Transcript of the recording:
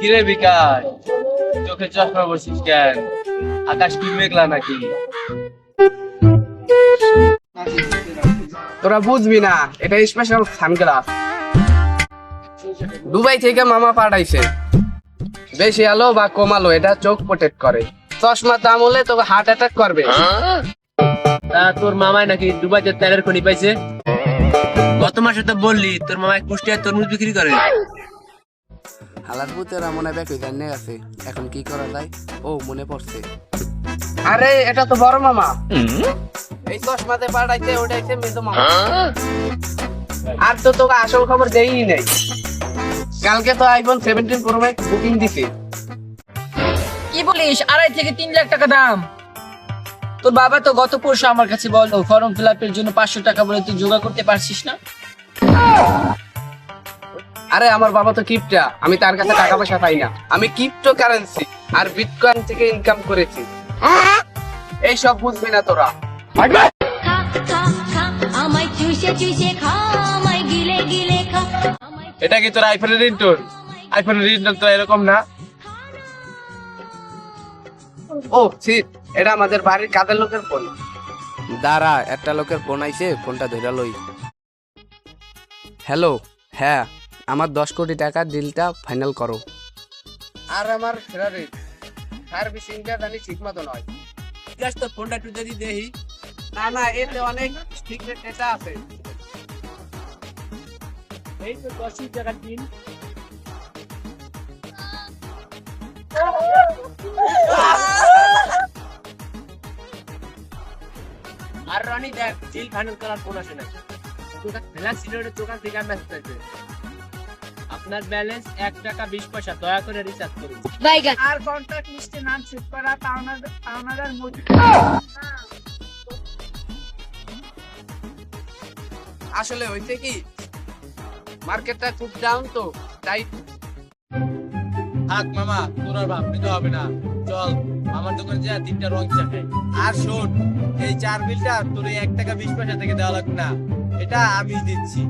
কিরে বিকাশ? চোখে চশমা বসিস কেন? আকাশ কি মেঘলা নাকি? তোরা বুঝবি না এটা স্পেশাল সানগ্লাস দুবাই থেকে মামা পাঠাইছে। বেশি আলো বা কম আলো এটা চোখ প্রোটেক্ট করে। চশমা দাম হলে তোকে হার্ট অ্যাটাক করবে। তা তোর মামাই নাকি দুবাইতে তেলের খনি পাইছে? গত মাসে তো বললি তোর মামাই কুষ্টিয়ার তরমুজ বিক্রি করে। হালার পুতেরা মনে ব্যাক হয়ে জানিয়ে গেছে এখন কি করা যায়? ও মনে পড়ছে। আরে এটা তো বড় মামা। এই চশমাতে পাঠাইছে ওটাইছে মেজো মামা। আর তো তোকে আসল খবর দেই নাই। কালকে তো iPhone seventeen pro max booking দিছে। কি বলিস? আড়াই থেকে তিন লাখ টাকা দাম। তোর বাবা তো গত পরশু আমার কাছে বলল ফর্ম ফিল আপের জন্য পাঁচশো টাকা বলে তুই যোগা করতে পারছিস না? আরে, আমার বাবা তো কিপটা। আমি তার কাছে টাকা পয়সা পাই না। আমি ক্রিপ্টো কারেন্সি আর বিটকয়েন থেকে ইনকাম করেছি। এই সব বুঝবি না তোরা। এটা কি তোর আইফোনের রিন্টুন আইফোনের রিন্টুন তো এরকম না। ও সিট এটা আমাদের বাড়ির কাদের লোকের ফোন দাঁড়া, একটা লোকের ফোন আইছে ফোনটা ধরে লই। হ্যালো হ্যাঁ। আমার দশ কোটি টাকার ডিলটা ফাইনাল করো। আর আমার ফেরারি সার্ভিসিংটা জানি ঠিক মতো নয়। বিকাশ তো ফোনটা একটু যদি দেখি না না এতে অনেক সিক্রেট ডেটা আছে। এই তো দশ টাকা দিন। আর রানি দেখ ডিল ফাইনাল করার ফোন আসে না তোকে ফেলা ছিল ওটা দোকান থেকে মেসেজ আছে আপনার ব্যালেন্স এক টাকা বিশ পয়সা দয়া করে রিচার্জ করুন। আর কন্ট্রাক্ট লিস্টে নাম সেভ করা পাওনাদার পাওনাদার আসলে হইছে কি মার্কেটটা খুব ডাউন তো তাই থাক মামা তোর আর ভাব নিতে হবে না। চল আমার দোকানে যা তিনটা রং চাটে আর শোন এই চার বিলটা তোর এই এক টাকা বিশ পয়সা থেকে দেওয়া লাগবে না। এটা আমি দিচ্ছি।